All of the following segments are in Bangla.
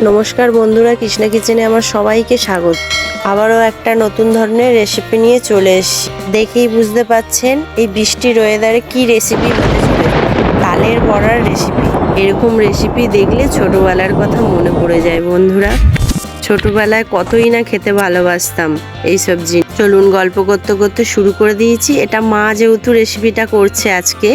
নমস্কার বন্ধুরা, কৃষ্ণা কিচেনে আমার সবাইকে স্বাগত। আবারও একটা নতুন ধরনের রেসিপি নিয়ে চলে এসেছি। দেখেই বুঝতে পাচ্ছেন এই বৃষ্টির ওয়েদারে কি রেসিপি তালের বড়ার রেসিপি এরকম রেসিপি দেখলে ছোটোবেলার কথা মনে পড়ে যায় বন্ধুরা। ছোটবেলায় কতই না খেতে ভালোবাসতাম এই সবজি চলুন গল্প করতে করতে শুরু করে দিয়েছি। এটা মা যেহেতু রেসিপিটা করছে আজকে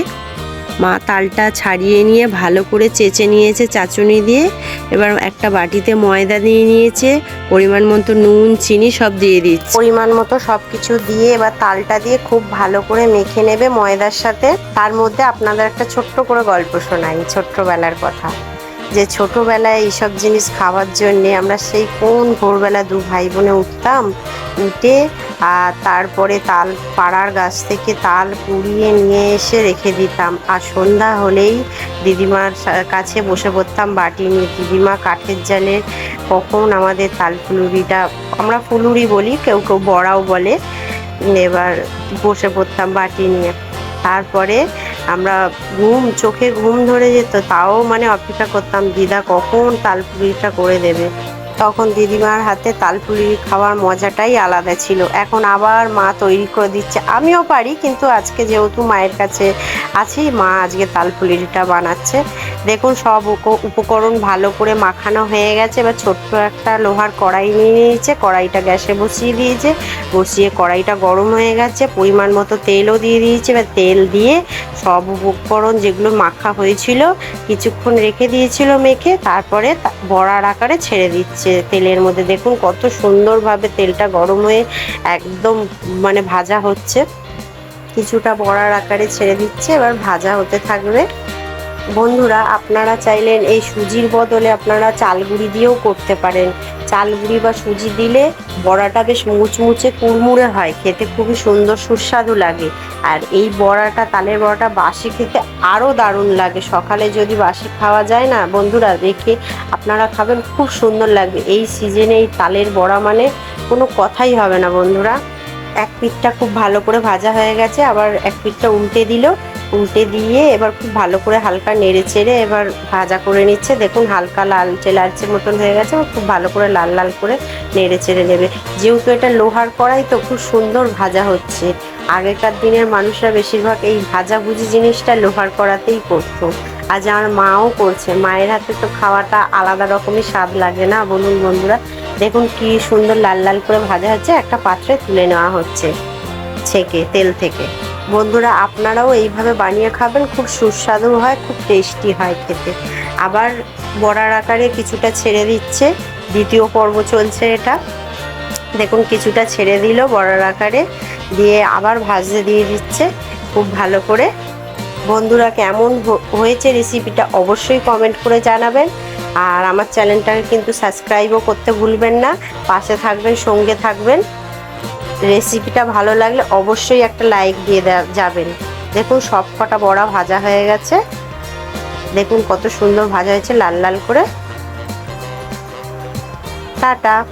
মা তালটা ছাড়িয়ে নিয়ে ভালো করে চেঁচে নিয়েছে চাচুনি দিয়ে। এবার একটা বাটিতে ময়দা দিয়ে নিয়েছে, পরিমাণ মতো নুন, চিনি সব দিয়ে দিচ্ছে। পরিমাণ মতো সব কিছু দিয়ে এবার তালটা দিয়ে খুব ভালো করে মেখে নেবে ময়দার সাথে। তার মধ্যে আপনাদের একটা ছোট্ট করে গল্প শোনাই, ছোট্টবেলার কথা। যে ছোটবেলায় এইসব জিনিস খাওয়ার জন্যে আমরা সেই কোন ভোরবেলা দু ভাই বোনে উঠতাম উঠে, আর তারপরে তাল, পাড়ার গাছ থেকে তাল পুড়িয়ে নিয়ে এসে রেখে দিতাম। আর সন্ধ্যা হলেই দিদিমার কাছে বসে পড়তাম বাটি নিয়ে। দিদিমা কাঠের জালে কখন আমাদের তাল ফুলুরিটা, আমরা ফুলুরি বলি, কেউ কেউ বড়াও বলে, এবার বসে পড়তাম বাটি নিয়ে। তারপরে আমরা ঘুম, চোখে ঘুম ধরে যেত, তাও মানে অপেক্ষা করতাম, দিদা কখন তালপুরিটা করে দেবে? তখন দিদিমার হাতে তালপুলি খাওয়ার মজাটাই আলাদা ছিল। এখন আবার মা তৈরি করে দিচ্ছে। আমিও পারি, কিন্তু আজকে যেহেতু মায়ের কাছে আছি, মা আজকে তালপুলিটা বানাচ্ছে। দেখুন সব উপ- উপকরণ ভালো করে মাখানো হয়ে গেছে, এবার ছোট্ট একটা লোহার কড়াই নিয়ে নিয়েছে, কড়াইটা গ্যাসে বসিয়ে দিয়েছে, বসিয়ে কড়াইটা গরম হয়ে গেছে, পরিমাণ মতো তেলও দিয়ে দিয়েছে, এবার তেল দিয়ে সব উপকরণ যেগুলো মাখা হয়েছিল কিছুক্ষণ রেখে দিয়েছিল মেখে, তারপরে বড়ার আকারে ছেড়ে দিচ্ছে তেলের মধ্যে। দেখুন কত সুন্দরভাবে তেলটা গরম হয়ে একদম মানে ভাজা হচ্ছে। কিছুটা বড়ার আকারে ছেড়ে দিচ্ছে, এবার ভাজা হতে থাকবে। বন্ধুরা, আপনারা চাইলেন এই সুজির বদলে আপনারা চালগুড়ি দিয়েও করতে পারেন। চালগুড়ি বা সুজি দিলে বড়াটা বেশ মুচমুচে কুড়মুড়ে হয়, খেতে খুবই সুন্দর সুস্বাদু লাগে। আর এই বড়াটা, তালের বড়াটা বাসি খেতে আরও দারুণ লাগে। সকালে যদি বাসি খাওয়া যায় না, বন্ধুরা রেখে আপনারা খাবেন, খুব সুন্দর লাগবে। এই সিজনে এই তালের বড়া মানে কোনো কথাই হবে না, বন্ধুরা। এক পিঠটা খুব ভালো করে ভাজা হয়ে গেছে, আবার এক পিঠটা উল্টে দিল। উল্টে দিয়ে এবার খুব ভালো করে হালকা নেড়ে চেড়ে এবার ভাজা করে নিচ্ছে। দেখুন হালকা লালচে লালচে মতন হয়ে গেছে খুব ভালো করে লাল লাল করে নেড়ে চেড়ে নেবে। যেহেতু এটা লোহার কড়াই, তো খুব সুন্দর ভাজা হচ্ছে। আগেকার দিনের মানুষরা বেশিরভাগ এই ভাজাভুজি জিনিসটা লোহার কড়াতেই করতো। আজ আমার মাও করছে। মায়ের হাতে তো খাওয়াটা আলাদা রকমই স্বাদ লাগে না, বলুন বন্ধুরা। দেখুন কি সুন্দর লাল লাল করে ভাজা হচ্ছে। একটা পাত্রে তুলে নেওয়া হচ্ছে ছেঁকে, তেল থেকে। বন্ধুরা, আপনারাও এইভাবে বানিয়ে খাবেন, খুব সুস্বাদু হয়, খুব টেস্টি হয় খেতে। আবার বড়ার আকারে কিছুটা ছেড়ে দিচ্ছে, দ্বিতীয় পর্ব চলছে এটা। দেখুন, কিছুটা ছেড়ে দিল বড়ার আকারে, দিয়ে আবার ভাজতে দিয়ে দিচ্ছে, খুব ভালো করে। বন্ধুরা, কেমন হয়েছে রেসিপিটা অবশ্যই কমেন্ট করে জানাবেন। আর আমার চ্যানেলটাকে কিন্তু সাবস্ক্রাইবও করতে ভুলবেন না। পাশে থাকবেন, সঙ্গে থাকবেন। রেসিপিটা ভালো লাগলে অবশ্যই একটা লাইক দিয়ে যাবেন। দেখুন সব কটা বড়া ভাজা হয়ে গেছে। দেখুন, কত সুন্দর ভাজা হয়েছে, লাল লাল করে। টাটা।